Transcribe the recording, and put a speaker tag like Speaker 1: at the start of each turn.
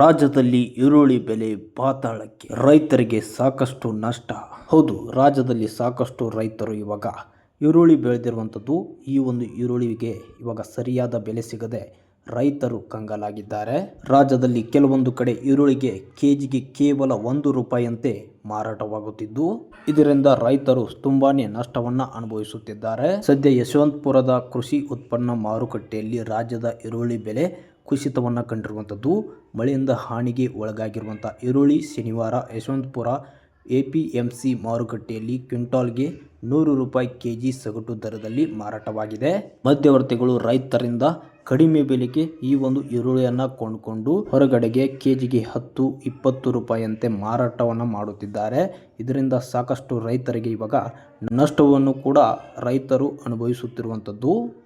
Speaker 1: ರಾಜ್ಯದಲ್ಲಿ ಈರುಳ್ಳಿ ಬೆಲೆ ಪಾತಾಳಕ್ಕೆ. ರೈತರಿಗೆ ಸಾಕಷ್ಟು ನಷ್ಟ. ಹೌದು, ರಾಜ್ಯದಲ್ಲಿ ಸಾಕಷ್ಟು ರೈತರು ಇವಾಗ ಈರುಳ್ಳಿ ಬೆಳೆದಿರುವಂಥದ್ದು. ಈ ಒಂದು ಈರುಳ್ಳಿಗೆ ಇವಾಗ ಸರಿಯಾದ ಬೆಲೆ ಸಿಗದೆ ರೈತರು ಕಂಗಾಲಾಗಿದ್ದಾರೆ. ರಾಜ್ಯದಲ್ಲಿ ಕೆಲವೊಂದು ಕಡೆ ಈರುಳ್ಳಿಗೆ ಕೆಜಿಗೆ ಕೇವಲ ಒಂದು ರೂಪಾಯಿಯಂತೆ ಮಾರಾಟವಾಗುತ್ತಿದ್ದು, ಇದರಿಂದ ರೈತರು ತುಂಬಾನೇ ನಷ್ಟವನ್ನ ಅನುಭವಿಸುತ್ತಿದ್ದಾರೆ. ಸದ್ಯ ಯಶವಂತಪುರದ ಕೃಷಿ ಉತ್ಪನ್ನ ಮಾರುಕಟ್ಟೆಯಲ್ಲಿ ರಾಜ್ಯದ ಈರುಳ್ಳಿ ಬೆಲೆ ಕುಸಿತವನ್ನ ಕಂಡಿರುವಂಥದ್ದು, ಮಳೆಯಿಂದ ಹಾನಿಗೆ ಒಳಗಾಗಿರುವಂಥ ಈರುಳ್ಳಿ, ಶನಿವಾರ Yeshwanthpur A P M C ಮಾರುಕಟ್ಟೆಯಲ್ಲಿ ಕ್ವಿಂಟಾಲ್ಗೆ ನೂರು ರೂಪಾಯಿ ಕೆಜಿ ಸಗಟು ದರದಲ್ಲಿ ಮಾರಾಟವಾಗಿದೆ. ಮಧ್ಯವರ್ತಿಗಳು ರೈತರಿಂದ ಕಡಿಮೆ ಬೆಲೆಗೆ ಈ ಒಂದು ಈರುಳ್ಳಿಯನ್ನು ಕೊಂಡುಕೊಂಡು ಹೊರಗಡೆಗೆ ಕೆ ಜಿಗೆ ಹತ್ತು, ಇಪ್ಪತ್ತು ರೂಪಾಯಿಯಂತೆ ಮಾರಾಟವನ್ನು ಮಾಡುತ್ತಿದ್ದಾರೆ. ಇದರಿಂದ ಸಾಕಷ್ಟು ರೈತರಿಗೆ ಇವಾಗ ನಷ್ಟವನ್ನು ಕೂಡ ರೈತರು ಅನುಭವಿಸುತ್ತಿರುವಂಥದ್ದು.